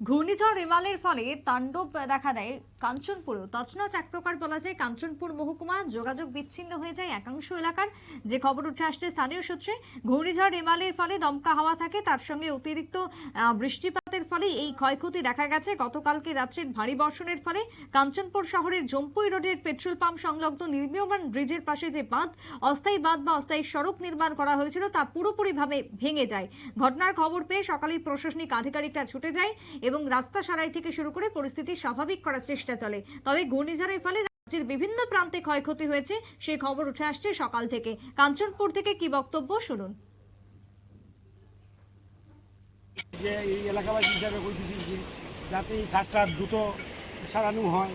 ঘূর্ণিঝড় রেমালের ফলে তাণ্ডব দেখা দেয় কাঞ্চনপুরেও। তছনছ এক প্রকার বলা যায় কাঞ্চনপুর মহকুমা যোগাযোগ বিচ্ছিন্ন হয়ে যায় একাংশ এলাকার। যে খবর উঠে আসছে স্থানীয় সূত্রে, ঘূর্ণিঝড় রেমালের ফলে দমকা হাওয়া থাকে, তার সঙ্গে অতিরিক্ত বৃষ্টিপাতের ফলে এই ক্ষয়ক্ষতি দেখা গেছে। গতকালকে রাত্রের ভারী বর্ষণের ফলে কাঞ্চনপুর শহরের জম্পুই রোডের পেট্রোল পাম্প সংলগ্ন নির্মীয়মান ব্রিজের পাশে যে বাঁধ, অস্থায়ী বাঁধ বা অস্থায়ী সড়ক নির্মাণ করা হয়েছিল, তা পুরোপুরিভাবে ভেঙে যায়। ঘটনার খবর পেয়ে সকালেই প্রশাসনিক আধিকারিকরা ছুটে যায়। এবং রাস্তা সারাই থেকে শুরু করে পরিস্থিতি স্বাভাবিক করার চেষ্টা চলে। তবে ঘূর্ণিঝড়ের ফলে রাজ্যের বিভিন্ন প্রান্তে ক্ষয়ক্ষতি হয়েছে সেই খবর উঠে আসছে সকাল থেকে। কাঞ্চনপুর থেকে কি বক্তব্য, শুনুন। যে এই এলাকাবাসী হিসাবে বলতেছি যে যাতে এই কাজটা দ্রুত সারানো হয়,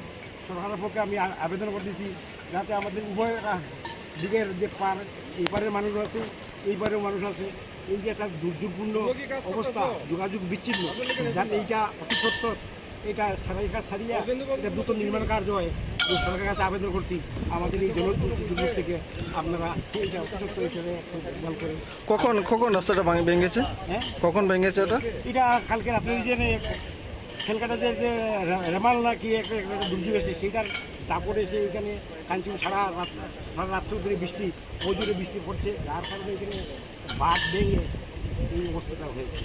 সরকারের পক্ষে আমি আবেদন করতেছি যাতে আমাদের উভয় দিকের যে পার এই পারের মানুষ আছে, এই পারের মানুষ আছে এই যে একটা দুর্যোগপূর্ণ অবস্থা যোগাযোগ বিচ্ছিন্ন যাতে এইটা অতি সত্তর এটা সারাই কাজ সারিয়া এটা দ্রুত নির্মাণ কার্য হয়। এই সরকারের কাছে আবেদন করছি আমাদের এই জনদুর্যোগ থেকে আপনারা এইটা অতি সত্তর হিসেবে করে। কখন কখন রাস্তাটা ভাঙ- ভেঙেছে? হ্যাঁ? কখন ভেঙেছে ওটা? এটা কালকে রাত্রে যে খেলকাটা যে রেমাল না কি একটা দুর্যোগ এসেছে সেইটার দাপড়ে এসে এখানে কাঞ্চন সারা রাত, সারা রাত্র ধরে বৃষ্টি প্রচুরে বৃষ্টি পড়ছে। যার কারণে এখানে বাদ ভেঙে এই অবস্থাটা হয়েছে।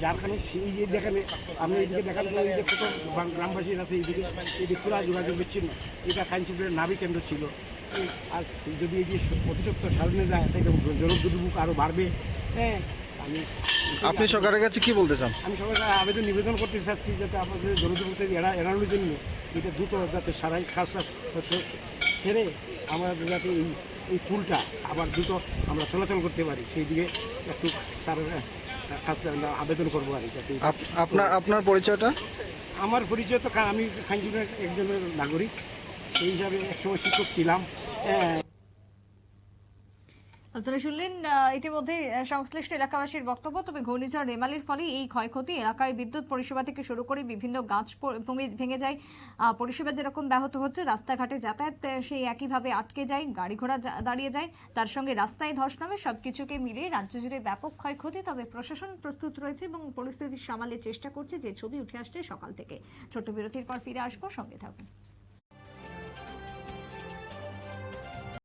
যার কারণে সেই যে দেখানে আমি এইদিকে দেখার এই যে কত গ্রাম- গ্রামবাসী আছে এইদিকে এদিকে খোলা যোগাযোগ বিচ্ছিন্ন। এটা কাঞ্চনপুরের নাবি কেন্দ্র ছিল। আর যদি এই যে প্রতিশক্ত সাজানো যায়, তাহলে জনদুর্ভোগ আরও বাড়বে। হ্যাঁ আমি আপনি সরকারের কাছে কি বলতে চান? আমি সবাই আবেদন নিবেদন করতে চাচ্ছি যাতে আমাদের জনজীবন থেকে এড়া এড়ানোর জন্য এটা দ্রুত যাতে সারাই কাজটা সে- সেরে আমরা যাতে এই এই পুলটা আবার দ্রুত আমরা চলাচল করতে পারি সেই দিকে একটু স্যারের কাছে আমরা আবেদন করব আর কি, আপনার আপনার পরিচয়টা? আমার পরিচয় তো আমি খানজুনের একজনের নাগরিক সেই হিসাবে একসময় শিক্ষক ছিলাম হ্যাঁ আপনারা শুনলেন ইতিমধ্যে সংশ্লিষ্ট এলাকাবাসীর বক্তব্য, তবে ঘূর্ণিঝড় রেমালের ফলে এই ক্ষয়ক্ষতি। এলাকায় বিদ্যুৎ পরিষেবা থেকে শুরু করে বিভিন্ন গাছ ভেঙে- যায়। পরিষেবা যেরকম ব্যাহত হচ্ছে, রাস্তাঘাটে যাতায়াত সেই একইভাবে আটকে যায়, গাড়ি ঘোড়া দাঁড়িয়ে যায়। তার সঙ্গে রাস্তায় ধস নামে সবকিছুকে মিলিয়ে রাজ্য জুড়ে ব্যাপক ক্ষয়ক্ষতি, তবে প্রশাসন প্রস্তুত রয়েছে এবং পরিস্থিতি সামালের চেষ্টা করছে, যে ছবি উঠে আসছে সকাল থেকে। ছোট বিরতির পর ফিরে আসব, সঙ্গে থাকুন।